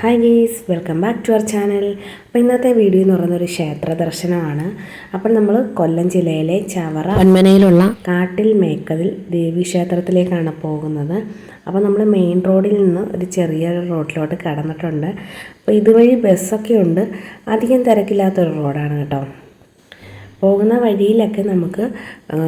Hi guys welcome back to our channel അപ്പോൾ ഇന്നത്തെ video എന്ന് പറയുന്ന ഒരു ക്ഷേത്ര ദർശനമാണ്. അപ്പോൾ നമ്മൾ കൊല്ലം ജില്ലയിലെ ചവറ ഒന്മനയിലുള്ള കാട്ടിൽ മേക്കതിൽ ദേവി ക്ഷേത്രത്തിലേക്കാണ് പോകുന്നത്. അപ്പോൾ നമ്മൾ മെയിൻ റോഡിൽ നിന്ന് ഒരു ചെറിയ റോഡിലോട്ട് കടന്നിട്ടുണ്ട്. അപ്പോൾ ഇതുവഴി ബസ്സൊക്കെ ഉണ്ട്. അധികം തിരക്കില്ലാത്തൊരു റോഡാണ് കേട്ടോ. പോകുന്ന വഴിയിലൊക്കെ നമുക്ക്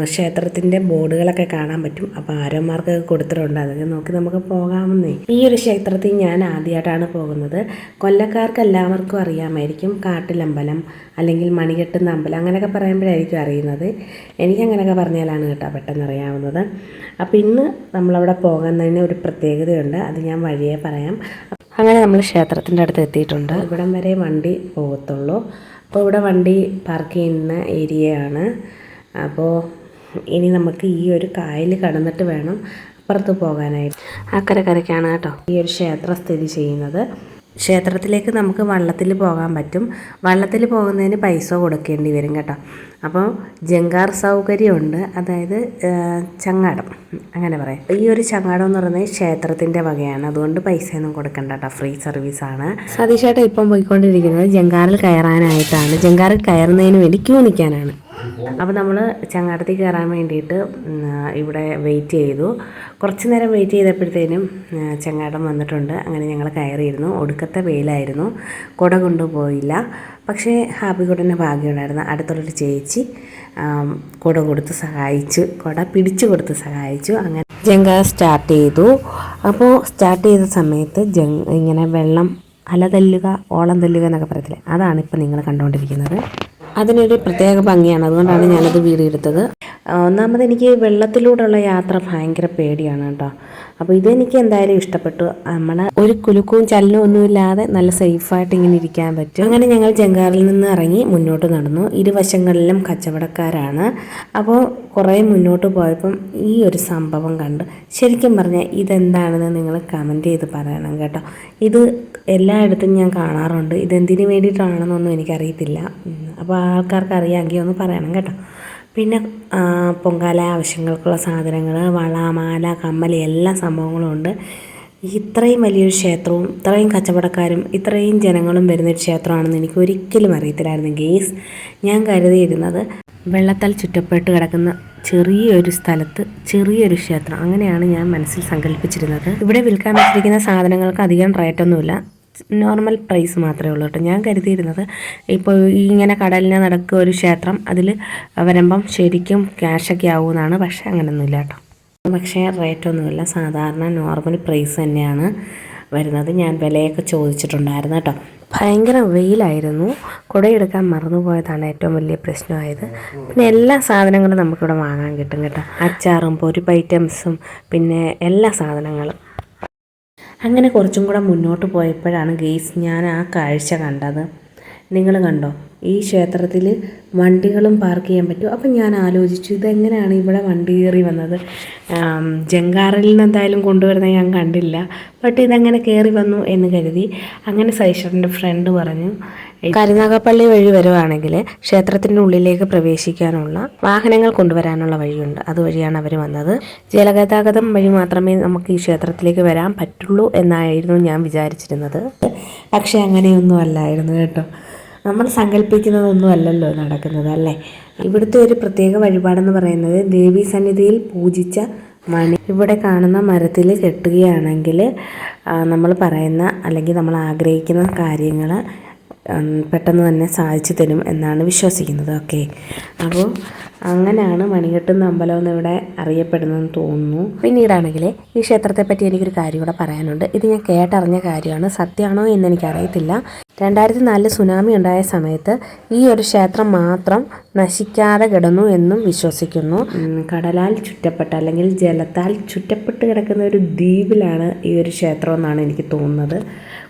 ക്ഷേത്രത്തിന്റെ ബോർഡുകളൊക്കെ കാണാൻ പറ്റും. അപ്പോൾ ആരോമാർക്ക് കൊടുത്തിട്ടുണ്ട്. അതൊക്കെ നോക്കി നമുക്ക് പോകാമെന്നേ. ഈ ഒരു ക്ഷേത്രത്തിൽ ഞാൻ ആദ്യമായിട്ടാണ് പോകുന്നത്. കൊല്ലക്കാർക്ക് എല്ലാവർക്കും അറിയാമായിരിക്കും. കാട്ടിലമ്പലം അല്ലെങ്കിൽ മണികെട്ടുന്ന അമ്പലം അങ്ങനെയൊക്കെ പറയുമ്പോഴായിരിക്കും അറിയുന്നത്. എനിക്കങ്ങനെയൊക്കെ പറഞ്ഞാലാണ് കേട്ടോ പെട്ടെന്ന് അറിയാവുന്നത്. അപ്പോൾ ഇന്ന് നമ്മളവിടെ പോകുന്നതിന് ഒരു പ്രത്യേകതയുണ്ട്. അത് ഞാൻ വഴിയെ പറയാം. അങ്ങനെ നമ്മൾ ക്ഷേത്രത്തിന്റെ അടുത്ത് എത്തിയിട്ടുണ്ട്. ഇവിടം വരെ വണ്ടി പോകത്തുള്ളൂ. അപ്പോൾ ഇവിടെ വണ്ടി പാർക്ക് ചെയ്യുന്ന ഏരിയയാണ് അപ്പോൾ ഇനി നമുക്ക് ഈ ഒരു കായൽ കടന്നിട്ട് വേണം അപ്പുറത്ത് പോകാനായിട്ട്. അക്കരെ കരയ്ക്കാണ് കേട്ടോ ഈ ഒരു ക്ഷേത്രം സ്ഥിതി ചെയ്യുന്നത്. ക്ഷേത്രത്തിലേക്ക് നമുക്ക് വള്ളത്തിൽ പോകാൻ പറ്റും. വള്ളത്തിൽ പോകുന്നതിന് പൈസ കൊടുക്കേണ്ടി വരും കേട്ടോ. അപ്പോൾ ജങ്കാർ സൗകര്യമുണ്ട്. അതായത് ചങ്ങാടം. അങ്ങനെ പറയാം. ഈ ഒരു ചങ്ങാടം എന്ന് പറയുന്നത് ക്ഷേത്രത്തിന്റെ വകയാണ്. അതുകൊണ്ട് പൈസയൊന്നും കൊടുക്കണ്ട കേട്ടോ. ഫ്രീ സർവീസാണ് സതീഷേട്ടാ ഇപ്പം പോയിക്കൊണ്ടിരിക്കുന്നത് ജങ്കാറിൽ കയറാനായിട്ടാണ്. ജങ്കാറിൽ കയറുന്നതിന് വേണ്ടി ക്യൂ നിൽക്കാനാണ്. അപ്പോൾ നമ്മൾ ചങ്ങാടത്തിൽ കയറാൻ വേണ്ടിയിട്ട് ഇവിടെ വെയിറ്റ് ചെയ്തു. കുറച്ച് നേരം വെയിറ്റ് ചെയ്തപ്പോഴത്തേനും ചങ്ങാടം വന്നിട്ടുണ്ട്. അങ്ങനെ ഞങ്ങൾ കയറിയിരുന്നു. ഒടുക്കത്തെ വെയിലായിരുന്നു. കുട കൊണ്ടുപോയില്ല. പക്ഷേ ഹാപ്പി കുടന്റെ ഭാഗ്യമുണ്ടായിരുന്നു അടുത്തുള്ളൊരു ചേച്ചി കുട കൊടുത്ത് സഹായിച്ചു. കുട പിടിച്ചു കൊടുത്ത് സഹായിച്ചു. അങ്ങനെ ജങ്ക സ്റ്റാർട്ട് ചെയ്തു. അപ്പോൾ സ്റ്റാർട്ട് ചെയ്ത സമയത്ത് ജങ് ഇങ്ങനെ വെള്ളം അല തല്ലുക ഓളം തല്ലുക എന്നൊക്കെ പറയത്തില്ലേ? അതാണ് ഇപ്പോൾ നിങ്ങൾ കണ്ടുകൊണ്ടിരിക്കുന്നത് അതിനൊരു പ്രത്യേക ഭംഗിയാണ്. അതുകൊണ്ടാണ് ഞാനത് വീഡിയോ എടുത്തത്. ഒന്നാമത് എനിക്ക് വെള്ളത്തിലൂടെയുള്ള യാത്ര ഭയങ്കര പേടിയാണ് കേട്ടോ. അപ്പോൾ ഇതെനിക്ക് എന്തായാലും ഇഷ്ടപ്പെട്ടു. നമ്മൾ ഒരു കുലുക്കവും ചലനവും ഒന്നുമില്ലാതെ നല്ല സേഫായിട്ട് ഇങ്ങനെ ഇരിക്കാൻ പറ്റും. അങ്ങനെ ഞങ്ങൾ ജങ്കാറിൽ നിന്ന് ഇറങ്ങി മുന്നോട്ട് നടന്നു. ഇരുവശങ്ങളിലും കച്ചവടക്കാരാണ്. അപ്പോൾ കുറേ മുന്നോട്ട് പോയപ്പം ഈ ഒരു സംഭവം കണ്ടു. ശരിക്കും പറഞ്ഞാൽ ഇതെന്താണെന്ന് നിങ്ങൾ കമന്റ് ചെയ്ത് പറയണം കേട്ടോ. ഇത് എല്ലായിടത്തും ഞാൻ കാണാറുണ്ട്. ഇതെന്തിനു വേണ്ടിയിട്ടാണെന്നൊന്നും എനിക്കറിയത്തില്ല. അപ്പോൾ ആൾക്കാർക്ക് അറിയാമെങ്കിൽ ഒന്ന് പറയണം കേട്ടോ. പിന്നെ പൊങ്കാല ആവശ്യങ്ങൾക്കുള്ള സാധനങ്ങൾ വള മാല കമ്മൽ എല്ലാ സംഭവങ്ങളും ഉണ്ട്. ഇത്രയും വലിയൊരു ക്ഷേത്രവും ഇത്രയും കച്ചവടക്കാരും ഇത്രയും ജനങ്ങളും വരുന്നൊരു ക്ഷേത്രമാണെന്ന് എനിക്ക് ഒരിക്കലും അറിയത്തില്ലായിരുന്നു ഗേസ്. ഞാൻ കരുതിയിരുന്നത് വെള്ളത്താൽ ചുറ്റപ്പെട്ട് കിടക്കുന്ന ചെറിയൊരു സ്ഥലത്ത് ചെറിയൊരു ക്ഷേത്രം. അങ്ങനെയാണ് ഞാൻ മനസ്സിൽ സങ്കല്പിച്ചിരുന്നത്. ഇവിടെ വിൽക്കാൻ വെച്ചിരിക്കുന്ന സാധനങ്ങൾക്ക് അധികം റേറ്റൊന്നുമില്ല നോർമൽ പ്രൈസ് മാത്രമേ ഉള്ളൂ കേട്ടോ. ഞാൻ കരുതിയിരുന്നത് ഇപ്പോൾ ഇങ്ങനെ കടലിനെ നടക്കുക ഒരു ക്ഷേത്രം അതിൽ വരുമ്പം ശരിക്കും ക്യാഷൊക്കെ ആവുമെന്നാണ്. പക്ഷേ അങ്ങനെയൊന്നുമില്ല കേട്ടോ. പക്ഷേ റേറ്റൊന്നുമില്ല സാധാരണ നോർമൽ പ്രൈസ് തന്നെയാണ് വരുന്നത്. ഞാൻ വിലയൊക്കെ ചോദിച്ചിട്ടുണ്ടായിരുന്നു കേട്ടോ. ഭയങ്കര വെയിലായിരുന്നു. കുടയെടുക്കാൻ മറന്നുപോയതാണ് ഏറ്റവും വലിയ പ്രശ്നമായത്. പിന്നെ എല്ലാ സാധനങ്ങളും നമുക്കിവിടെ വാങ്ങാൻ കിട്ടും കേട്ടോ. അച്ചാറും പൊരിപ്പ് ഐറ്റംസും പിന്നെ എല്ലാ സാധനങ്ങളും. അങ്ങനെ കുറച്ചും കൂടെ മുന്നോട്ട് പോയപ്പോഴാണ് ഗെയ്സ് ഞാൻ ആ കാഴ്ച കണ്ടത്. നിങ്ങൾ കണ്ടോ? ഈ ക്ഷേത്രത്തിൽ വണ്ടികളും പാർക്ക് ചെയ്യാൻ പറ്റും. അപ്പം ഞാൻ ആലോചിച്ചു ഇതെങ്ങനെയാണ് ഇവിടെ വണ്ടി കയറി വന്നത്? ജങ്കാറിൽ നിന്ന് എന്തായാലും കൊണ്ടുവരുന്നത് ഞാൻ കണ്ടില്ല. ബട്ട് ഇതെങ്ങനെ കയറി വന്നു എന്ന് കരുതി. അങ്ങനെ സൈഷറിന്റെ ഫ്രണ്ട് പറഞ്ഞു കരുനാഗപ്പള്ളി വഴി വരുവാണെങ്കിൽ ക്ഷേത്രത്തിന്റെ ഉള്ളിലേക്ക് പ്രവേശിക്കാനുള്ള വാഹനങ്ങൾ കൊണ്ടുവരാനുള്ള വഴിയുണ്ട്. അതുവഴിയാണ് അവർ വന്നത്. ജലഗതാഗതം വഴി മാത്രമേ നമുക്ക് ഈ ക്ഷേത്രത്തിലേക്ക് വരാൻ പറ്റുള്ളൂ എന്നായിരുന്നു ഞാൻ വിചാരിച്ചിരുന്നത്. പക്ഷേ അങ്ങനെയൊന്നും അല്ലായിരുന്നു കേട്ടോ. നമ്മൾ സങ്കല്പിക്കുന്നതൊന്നും അല്ലല്ലോ നടക്കുന്നത് അല്ലേ? ഇവിടുത്തെ ഒരു പ്രത്യേക വഴിപാടെന്ന് പറയുന്നത് ദേവീ സന്നിധിയിൽ പൂജിച്ച മണി. ഇവിടെ കാണുന്ന മരത്തിൽ കെട്ടുകയാണെങ്കിൽ നമ്മൾ പറയുന്ന അല്ലെങ്കിൽ നമ്മൾ ആഗ്രഹിക്കുന്ന കാര്യങ്ങൾ പെട്ടെന്ന് തന്നെ സാധിച്ചു തരും എന്നാണ് വിശ്വസിക്കുന്നത്. ഓക്കെ. അപ്പോൾ അങ്ങനെയാണ് മണികെട്ടുന്ന അമ്പലം എന്ന് ഇവിടെ അറിയപ്പെടുന്നതെന്ന് തോന്നുന്നു. പിന്നീടാണെങ്കിൽ ഈ ക്ഷേത്രത്തെ പറ്റി എനിക്കൊരു കാര്യം കൂടെ പറയാനുണ്ട്. ഇത് ഞാൻ കേട്ടറിഞ്ഞ കാര്യമാണ്. സത്യമാണോ എന്ന് എനിക്കറിയത്തില്ല. രണ്ടായിരത്തി നാലിൽ സുനാമി ഉണ്ടായ സമയത്ത് ഈ ഒരു ക്ഷേത്രം മാത്രം നശിക്കാതെ കിടന്നു എന്നും വിശ്വസിക്കുന്നു. കടലാൽ ചുറ്റപ്പെട്ട അല്ലെങ്കിൽ ജലത്താൽ ചുറ്റപ്പെട്ട് കിടക്കുന്ന ഒരു ദ്വീപിലാണ് ഈ ഒരു ക്ഷേത്രം എന്നാണ് എനിക്ക് തോന്നുന്നത്.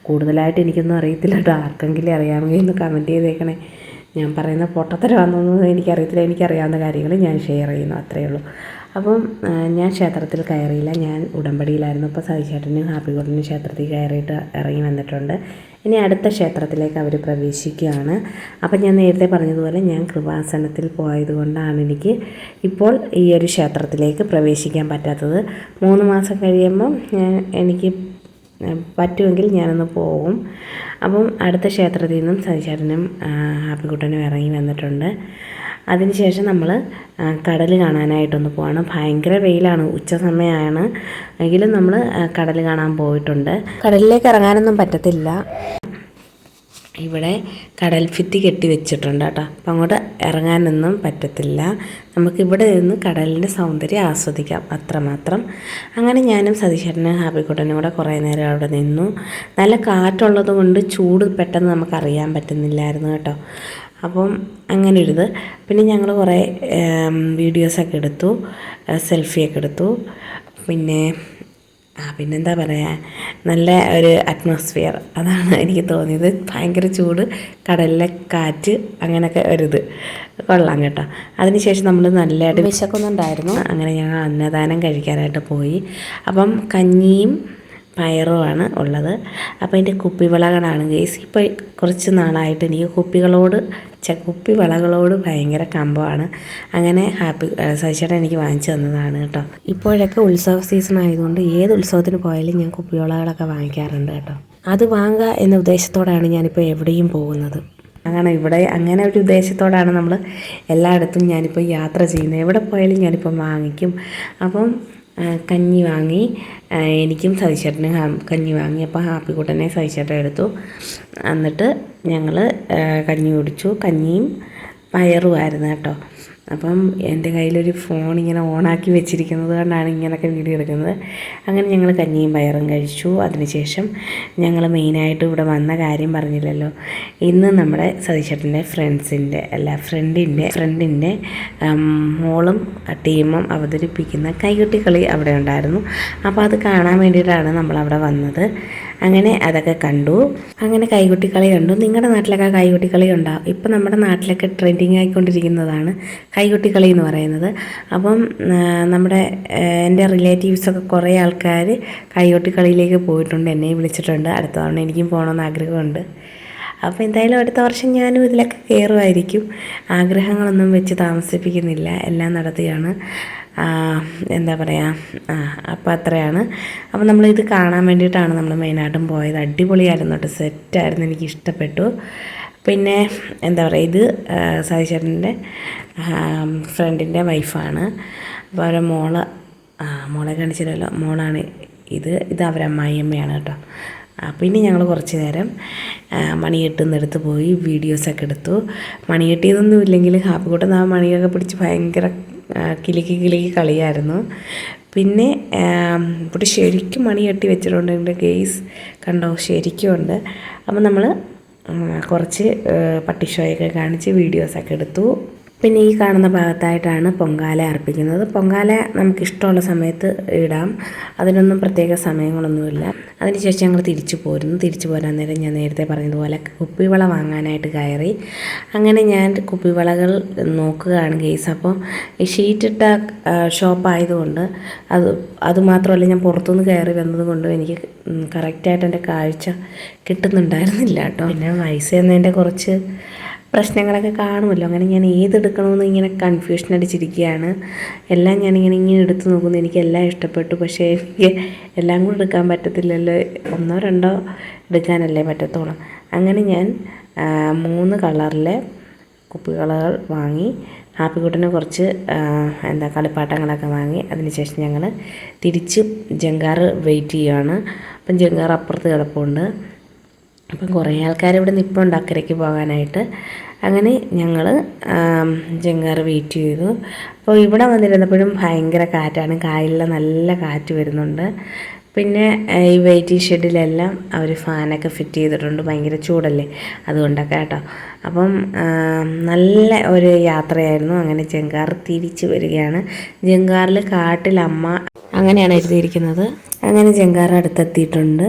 കൂടുതലായിട്ട് എനിക്കൊന്നും അറിയത്തില്ല. കേട്ടോ. ആർക്കെങ്കിലും അറിയാമെങ്കിൽ ഒന്ന് കമന്റ് ചെയ്തേക്കണേ. ഞാൻ പറയുന്ന പൊട്ടത്തരമാണെന്നൊന്നും എനിക്കറിയത്തില്ല. എനിക്കറിയാവുന്ന കാര്യങ്ങൾ ഞാൻ ഷെയർ ചെയ്യുന്നു. അത്രയേ ഉള്ളൂ. അപ്പം ഞാൻ ക്ഷേത്രത്തിൽ കയറിയില്ല. ഞാൻ ഉടമ്പടിയിലായിരുന്നു. ഇപ്പോൾ സഹിച്ചേട്ടനും ഹാപ്പി ഗോൾഡിനും ക്ഷേത്രത്തിൽ കയറിയിട്ട് ഇറങ്ങി വന്നിട്ടുണ്ട്. ഇനി അടുത്ത ക്ഷേത്രത്തിലേക്ക് അവർ പ്രവേശിക്കുകയാണ്. അപ്പം ഞാൻ നേരത്തെ പറഞ്ഞതുപോലെ ഞാൻ കൃപാസനത്തിൽ പോയതുകൊണ്ടാണ് എനിക്ക് ഇപ്പോൾ ഈ ഒരു ക്ഷേത്രത്തിലേക്ക് പ്രവേശിക്കാൻ പറ്റാത്തത്. മൂന്ന് മാസം കഴിയുമ്പം എനിക്ക് പറ്റുമെങ്കിൽ ഞാനൊന്ന് പോകും അപ്പം അടുത്ത ക്ഷേത്രത്തിൽ നിന്നും സതിചേട്ടനും ഹാപ്പിക്കുട്ടനും ഇറങ്ങി വന്നിട്ടുണ്ട്. അതിനുശേഷം നമ്മൾ കടൽ കാണാനായിട്ടൊന്ന് പോവാണ്. ഭയങ്കര വെയിലാണ്. ഉച്ച സമയമാണ് എങ്കിലും നമ്മൾ കടൽ കാണാൻ പോയിട്ടുണ്ട്. കടലിലേക്ക് ഇറങ്ങാനൊന്നും പറ്റത്തില്ല. ഇവിടെ കടൽ ഭിത്തി കെട്ടി വെച്ചിട്ടുണ്ട് കേട്ടോ. അപ്പം അങ്ങോട്ട് ഇറങ്ങാനൊന്നും പറ്റത്തില്ല. നമുക്കിവിടെ നിന്ന് കടലിന്റെ സൗന്ദര്യം ആസ്വദിക്കാം അത്രമാത്രം. അങ്ങനെ ഞാനും സതീശേട്ടനും ഹാബിക്കുട്ടനും കൂടെ കുറേ നേരം അവിടെ നിന്നു. നല്ല കാറ്റുള്ളത് കൊണ്ട് ചൂട് പെട്ടെന്ന് നമുക്കറിയാൻ പറ്റുന്നില്ലായിരുന്നു കേട്ടോ. അപ്പം അങ്ങനെ ഒരിത് പിന്നെ ഞങ്ങൾ കുറേ വീഡിയോസൊക്കെ എടുത്തു സെൽഫിയൊക്കെ എടുത്തു. പിന്നെ ആ പിന്നെന്താ പറയുക നല്ല ഒരു അറ്റ്മോസ്ഫിയർ അതാണ് എനിക്ക് തോന്നിയത്. ഭയങ്കര ചൂട് കടലിലെ കാറ്റ് അങ്ങനെയൊക്കെ ഒരിത്. കൊള്ളാം കേട്ടോ. അതിനുശേഷം നമ്മൾ നല്ലതായിട്ട് വിശക്കുന്നുണ്ടായിരുന്നു. അങ്ങനെ ഞങ്ങൾ അന്നദാനം കഴിക്കാനായിട്ട് പോയി. അപ്പം കഞ്ഞിയും പയറുമാണ് ഉള്ളത്. അപ്പോൾ എന്റെ കുപ്പിവിളകളാണ് ഗേസ് ഇപ്പോൾ കുറച്ച് നാളായിട്ട് എനിക്ക് കുപ്പികളോട് കുപ്പി വളകളോട് ഭയങ്കര കമ്പമാണ്. അങ്ങനെ ഹാപ്പി സജിച്ചേട്ടൻ എനിക്ക് വാങ്ങിച്ചു തന്നതാണ് കേട്ടോ. ഇപ്പോഴൊക്കെ ഉത്സവ സീസൺ ആയതുകൊണ്ട് ഏത് ഉത്സവത്തിന് പോയാലും ഞാൻ കുപ്പി കുപ്പിവളകളൊക്കെ വാങ്ങിക്കാറുണ്ട് കേട്ടോ. അത് വാങ്ങുക എന്ന ഉദ്ദേശത്തോടാണ് ഞാനിപ്പോൾ എവിടെയും പോകുന്നത്. അങ്ങനെ ഇവിടെ അങ്ങനെ ഒരു ഉദ്ദേശത്തോടാണ് നമ്മൾ എല്ലായിടത്തും ഞാനിപ്പോൾ യാത്ര ചെയ്യുന്നത്. എവിടെ പോയാലും ഞാനിപ്പോൾ വാങ്ങിക്കും. അപ്പം കഞ്ഞി വാങ്ങി. എനിക്കും സതിച്ചേട്ടനും കഞ്ഞി വാങ്ങി. അപ്പോൾ ഹാപ്പിക്കുട്ടനെ സതിശേട്ടൻ എടുത്തു. എന്നിട്ട് ഞങ്ങൾ കഞ്ഞി കുടിച്ചു. കഞ്ഞിയും പയറുമായിരുന്നു കേട്ടോ. അപ്പം എന്റെ കയ്യിലൊരു ഫോൺ ഇങ്ങനെ ഓണാക്കി വെച്ചിരിക്കുന്നത് കൊണ്ടാണ് ഇങ്ങനെയൊക്കെ വീഡിയോ എടുക്കുന്നത്. അങ്ങനെ ഞങ്ങൾ കഞ്ഞിയും പയറും കഴിച്ചു. അതിനുശേഷം ഞങ്ങൾ മെയിനായിട്ട് ഇവിടെ വന്ന കാര്യം പറഞ്ഞില്ലല്ലോ. ഇന്ന് നമ്മുടെ സതീശേട്ടന്റെ ഫ്രണ്ട്സിന്റെ അല്ല ഫ്രണ്ടിന്റെ ഫ്രണ്ടിന്റെ മോളും ടീമും അവതരിപ്പിക്കുന്ന കൈകുട്ടികളി അവിടെ ഉണ്ടായിരുന്നു. അപ്പോൾ അത് കാണാൻ വേണ്ടിയിട്ടാണ് നമ്മളവിടെ വന്നത്. അങ്ങനെ അതൊക്കെ കണ്ടു. അങ്ങനെ കൈകൊട്ടിക്കളി കണ്ടു. നിങ്ങളുടെ നാട്ടിലൊക്കെ കൈകൊട്ടിക്കളി ഉണ്ടാവും ഇപ്പം നമ്മുടെ നാട്ടിലൊക്കെ ട്രെൻഡിങ് ആയിക്കൊണ്ടിരിക്കുന്നതാണ് കൈകൊട്ടിക്കളി എന്ന് പറയുന്നത്. അപ്പം നമ്മുടെ എന്റെ റിലേറ്റീവ്സൊക്കെ കുറേ ആൾക്കാർ കൈകൊട്ടിക്കളിയിലേക്ക് പോയിട്ടുണ്ട് എന്നെ വിളിച്ചിട്ടുണ്ട്. അടുത്ത തവണ എനിക്കും പോകണമെന്ന് ആഗ്രഹമുണ്ട്. അപ്പോൾ എന്തായാലും അടുത്ത വർഷം ഞാനും ഇതിലൊക്കെ കയറുമായിരിക്കും ആഗ്രഹങ്ങളൊന്നും വെച്ച് താമസിപ്പിക്കുന്നില്ല. എല്ലാം നടത്തുകയാണ് എന്താ പറയുക അപ്പോൾ അത്രയാണ്. അപ്പോൾ നമ്മളിത് കാണാൻ വേണ്ടിയിട്ടാണ് നമ്മൾ മെയിനായിട്ടും പോയത്. അടിപൊളിയായിരുന്നു കേട്ടോ. സെറ്റായിരുന്നു. എനിക്ക് ഇഷ്ടപ്പെട്ടു പിന്നെ എന്താ പറയുക ഇത് സായിച്ചേട്ടന്റെ ഫ്രണ്ടിന്റെ വൈഫാണ്. അപ്പോൾ അവരെ മോൾ മോളെ കാണിച്ചില്ലല്ലോ. മോളാണ് ഇത്. ഇത് അവരെ അമ്മായിയമ്മയാണ് കേട്ടോ. പിന്നെ ഞങ്ങൾ കുറച്ച് നേരം മണികെട്ടുന്നിടത്ത് പോയി വീഡിയോസൊക്കെ എടുത്തു. മണികെട്ടിയതൊന്നും ഇല്ലെങ്കിൽ ഹാപ്പിക്കൂട്ടം ആ മണിയൊക്കെ പിടിച്ച് ഭയങ്കര കിലുക്കി കിളിക്ക് കളിയായിരുന്നു. പിന്നെ ഇവിടെ ശരിക്കും മണി കെട്ടി വെച്ചിട്ടുണ്ട് ഗെയ്സ്. കണ്ടോ? ശരിക്കും ഉണ്ട്. അപ്പം നമ്മൾ കുറച്ച് പട്ടിഷോയൊക്കെ കാണിച്ച് വീഡിയോസൊക്കെ എടുത്തു. പിന്നെ ഈ കാണുന്ന ഭാഗത്തായിട്ടാണ് പൊങ്കാല അർപ്പിക്കുന്നത്. പൊങ്കാല നമുക്കിഷ്ടമുള്ള സമയത്ത് ഇടാം. അതിനൊന്നും പ്രത്യേക സമയങ്ങളൊന്നുമില്ല. അതിനുശേഷം ഞങ്ങൾ തിരിച്ചു പോരുന്നു. തിരിച്ചു പോരാൻ നേരം ഞാൻ നേരത്തെ പറഞ്ഞതുപോലെ കുപ്പിവള വാങ്ങാനായിട്ട് കയറി. അങ്ങനെ ഞാൻ കുപ്പിവളകൾ നോക്കുകയാണ് കേസ് അപ്പോൾ ഈ ഷീറ്റിട്ട ഷോപ്പായതുകൊണ്ട് അത് അതുമാത്രമല്ല ഞാൻ പുറത്തുനിന്ന് കയറി വന്നത് കൊണ്ടും എനിക്ക് കറക്റ്റായിട്ട് എന്റെ കാഴ്ച കിട്ടുന്നുണ്ടായിരുന്നില്ല കേട്ടോ. പിന്നെ വയസ്സ് എന്നതിന്റെ കുറച്ച് പ്രശ്നങ്ങളൊക്കെ കാണുമല്ലോ. അങ്ങനെ ഞാൻ ഏതെടുക്കണമെന്ന് ഇങ്ങനെ കൺഫ്യൂഷൻ അടിച്ചിരിക്കുകയാണ്. എല്ലാം ഞാനിങ്ങനെ ഇങ്ങനെ എടുത്തു നോക്കുന്നു. എനിക്ക് എല്ലാം ഇഷ്ടപ്പെട്ടു. പക്ഷേ എനിക്ക് എല്ലാം കൂടെ എടുക്കാൻ പറ്റത്തില്ലല്ലോ. ഒന്നോ രണ്ടോ എടുക്കാനല്ലേ പറ്റത്തുള്ളൂ. അങ്ങനെ ഞാൻ മൂന്ന് കളറിലെ കുപ്പി കുപ്പികളകൾ വാങ്ങി ഹാപ്പിക്കുട്ടിന് കുറച്ച് എന്താ കളിപ്പാട്ടങ്ങളൊക്കെ വാങ്ങി അതിനുശേഷം ഞങ്ങൾ തിരിച്ച് ജങ്കാറ് വെയിറ്റ് ചെയ്യുകയാണ് അപ്പം ജങ്കാർ അപ്പുറത്ത് കിടപ്പുണ്ട്. അപ്പം കുറേ ആൾക്കാർ ഇവിടെ നിൽപ്പുണ്ട് അക്കരയ്ക്ക് പോകാനായിട്ട്. അങ്ങനെ ഞങ്ങൾ ചെങ്ങാറ് വെയിറ്റ് ചെയ്തു. അപ്പോൾ ഇവിടെ വന്നിരുന്നപ്പോഴും ഭയങ്കര കാറ്റാണ്. കായലിൽ നല്ല കാറ്റ് വരുന്നുണ്ട്. പിന്നെ ഈ വെയിറ്റിംഗ് ഷെഡിലെല്ലാം അവർ ഫാനൊക്കെ ഫിറ്റ് ചെയ്തിട്ടുണ്ട്. ഭയങ്കര ചൂടല്ലേ? അതുകൊണ്ടൊക്കെ കേട്ടോ. അപ്പം നല്ല ഒരു യാത്രയായിരുന്നു. അങ്ങനെ ജങ്കാർ തിരിച്ചു വരികയാണ്. ജങ്കാറിൽ കാട്ടിലമ്മ അങ്ങനെയാണ് എഴുതിയിരിക്കുന്നത്. അങ്ങനെ ജങ്കാർ അടുത്തെത്തിയിട്ടുണ്ട്.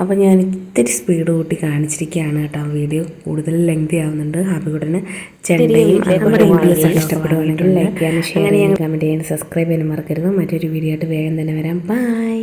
അപ്പോൾ ഞാൻ ഇത്തിരി സ്പീഡ് കൂട്ടി കാണിച്ചിരിക്കുകയാണ് കേട്ടോ വീഡിയോ കൂടുതൽ ലെങ്തി ആവുന്നുണ്ട്. ഹാപ്പിക്കുട്ടന് ചെണ്ടയും വീഡിയോസ് ഇഷ്ടപ്പെടുവാണെങ്കിൽ ലൈക്ക് ചെയ്യാനും ഷെയർ ചെയ്യാനും കമന്റ് ചെയ്യാനും സബ്സ്ക്രൈബ് ചെയ്യാനും മറക്കരുത്. മറ്റൊരു വീഡിയോ ആയിട്ട് വേഗം തന്നെ വരാം. ബൈ